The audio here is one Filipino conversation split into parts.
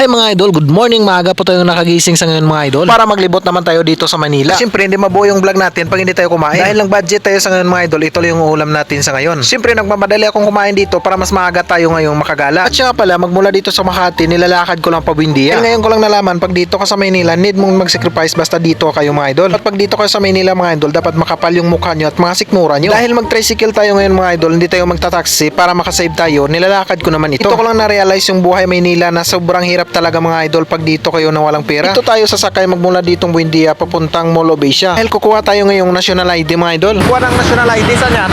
Hi mga idol, good morning. Maaga po tayong nakagising sa ngayon mga idol. Para maglibot naman tayo dito sa Manila. Siyempre hindi mabuo yung vlog natin pag hindi tayo kumain. Dahil lang budget tayo sa ngayon mga idol, ito lang yung ulam natin sa ngayon. Siyempre nagmamadali akong kumain dito para mas maaga tayo ngayong makagala. At siya pala, magmula dito sa Makati, nilalakad ko lang pa Buendia. Dahil ngayon ko lang nalaman, pag dito ka sa Maynila, need mong mag-sacrifice basta dito kayo mga idol. At pag dito kayo sa Maynila mga idol, dapat makapal yung mukha nyo at mga sikmura nyo. Dahil mag-tricycle tayo ngayon mga idol, hindi tayo magta-taxi para makasave tayo, nilalakad ko naman ito. Ito ko lang na-realize yung buhay Maynila na sobrang hirap talaga mga idol pag dito kayo na walang pera. Dito tayo sasakay magmula ditong Buendia papuntang Asia. Dahil kukuha tayo ngayong national ID mga idol. Kuha ng national ID saan yan?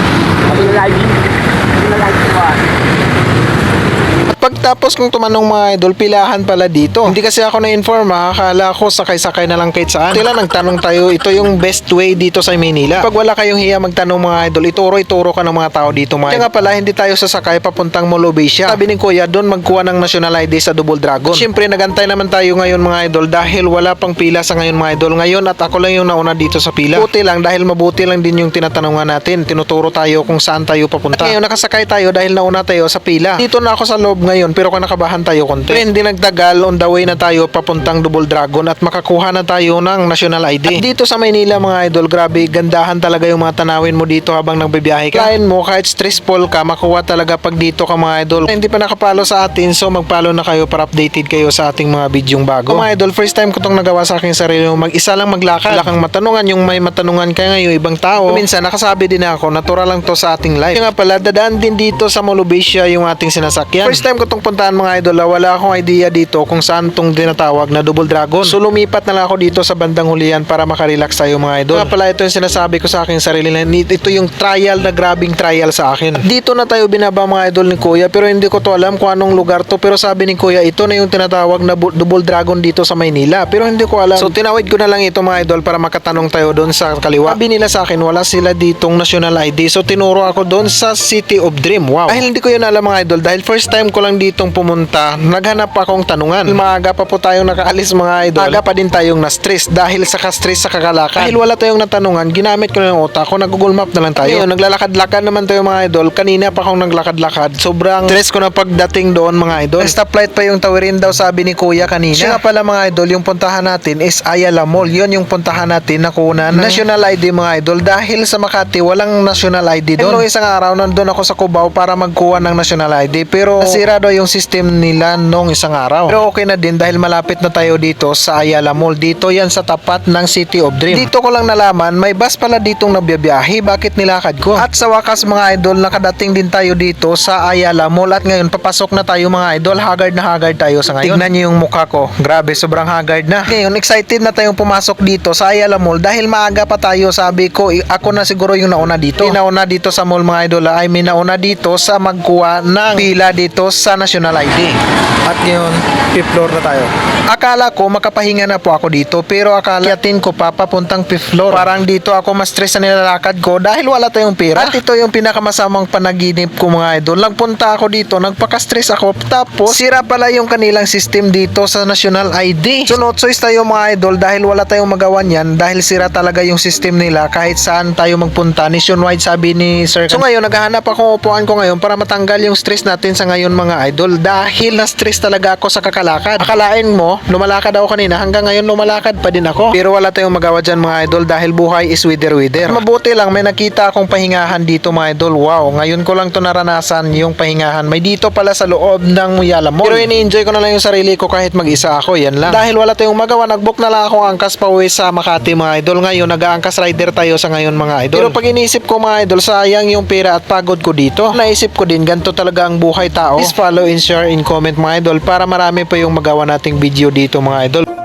At pagtapos kong tumanong mga idol, pilahan pala dito. Hindi kasi ako na-inform ha, akala ko sakay-sakay na lang kahit saan. Tila nagtanong tayo, ito yung best way dito sa Manila. Pag wala kayong hiya magtanong mga idol, ituro-ituro ka ng mga tao dito mga Kaya nga pala, hindi tayo sasakay papuntang Asia. Sabi ni Kuya, doon magkuha ng national ID sa Double Dragon. Siyempre, nagantay naman tayo ngayon mga idol dahil wala pang pila sa ngayon mga idol. Ngayon at ako lang yung nauna dito sa pila. Buti lang dahil mabuti lang din yung tinatanungan natin. Tinuturo tayo kung saan tayo papunta. At ngayon nakasakay tayo dahil nauna tayo sa pila. Dito na ako sa loob ngayon pero kung nakabahan tayo konti. Pero hindi nagtagal on the way na tayo papuntang Double Dragon at makakuha na tayo ng national ID. At dito sa Maynila mga idol, grabe gandahan talaga yung mga tanawin mo dito habang nagbibiyahe ka. Kain mo kahit stressful ka, makuha talaga pag dito ka mga idol. Kung hindi pa nakapalo sa atin, so magpalo na kayo para updated kayo sa ating mga bidyong bago. Kung mga idol, first time ko tong nagawa sa aking sarili, mag-isa lang maglakad. Wala kang matanungan, yung may matanungan ka ngayon, ibang tao. Minsan, nakasabi din ako, natural lang to sa ating life. Yung nga pala, dadaan din dito sa Molubesia yung ating sinasakyan. First time ko tong puntahan mga idol, ah, wala akong idea dito kung saan tong dinatawag na Double Dragon. So lumipat na lang ako dito sa bandang hulihan para makarelax tayo mga idol. Nga pala ito yung sinasabi ko sa aking sarili na ito yung trial na grabing trial sa akin. Dito na tayo binaba mga idol ni Kuya pero hindi ko to alam kung anong lugar to pero sabi ni Kuya ito na yung tinatawag na Double Dragon dito sa Maynila pero hindi ko alam. So tinawid ko na lang ito mga idol para makatanong tayo doon sa kaliwa. Sabi nila sa akin wala sila ditong national ID so tinuro ako doon sa City of Dream. Wow. Dahil hindi ko yun alam mga idol dahil first time ko lang ditong pumunta naghanap akong tanungan. Maaga pa po tayong nakaalis mga idol. Aga pa din tayong na-stress dahil sa ka-stress sa kakalakad. Dahil wala tayong natanungan, ginamit ko na yung utak ko, nag-google map na lang tayo. Ngayon, naglalakad-lakad naman tayo mga idol. Kanina pa akong naglakad-lakad. Sobrang stress ko na pagdating doon mga idol. Stoplight pa yung tawirin daw sabi ni kuya kanina. Siya pala mga idol, yung puntahan natin is Ayala Mall. Yun yung puntahan natin na kuna ng national ID mga idol. Dahil sa Makati, walang national ID doon. Noong isang araw, nandun ako sa Cubao para magkuha ng national ID. Pero nasira daw yung system nila nung isang araw. Pero okay na din dahil malapit na tayo dito sa Ayala Mall. Dito yan sa tapat ng City of Dream. Dito ko lang nalaman, may bus pala ditong nabiyabiyahe. Bakit nilakad ko? At sa wakas mga idol, nakadating din tayo dito sa Ayala Mall. At ngayon, papasok na tayo mga idol. Haggard na haggard tayo sa ngayon. Tignan niyo yung mukha ko. Grabe, sobrang haggard na. Ngayon, excited na tayong pumasok dito sa Ayala Mall dahil maaga pa tayo. Sabi ko, ako na siguro yung nauna dito. Yung nauna dito sa mall mga idol. I mean, nauna dito sa magkuha ng pila dito sa National ID. At ngayon, fifth floor na tayo. Akala ko makapahinga na po ako dito pero akala yatin ko pa papuntang fifth floor. Parang dito ako mas stress sa nilalakad ko dahil wala tayong pera. At ito yung pinakamasamang panaginip ko mga idol. Nagpunta ako dito, nagpaka-stress ako. Tapos, sira pala yung kanilang system dito sa National ID. So, no choice tayo mga idol dahil wala tayong magawa niyan dahil sira talaga yung system nila kahit saan tayo magpunta. Nationwide sabi ni Sir. So, ngayon, naghahanap ako upuan ko ngayon para matanggal yung stress natin sa ngayon mga idol dahil na-stress talaga ako sa kakalakad. Akalain mo, lumalakad ako kanina hanggang ngayon lumalakad pa din ako. Pero wala tayong magawa dyan mga idol dahil buhay is wither wither. Mabuti lang may nakita akong pahingahan dito mga idol. Wow, ngayon ko lang to naranasan yung pahingahan. May dito pala sa loob ng Muyala Mall. Pero ini-enjoy ko na lang yung sarili ko kahit mag-isa ako. Yan lang. Dahil wala tayong magawa, nagbook na lang akong angkas pa uwi sa Makati mga idol. Ngayon, nag-aangkas rider tayo sa ngayon mga idol. Pero pag inisip ko mga idol, sayang yung pera at pagod ko dito. Naisip ko din, ganito talaga ang buhay tao. Please follow and share in comment mga idol para marami pa yung magawa nating video dito mga idol.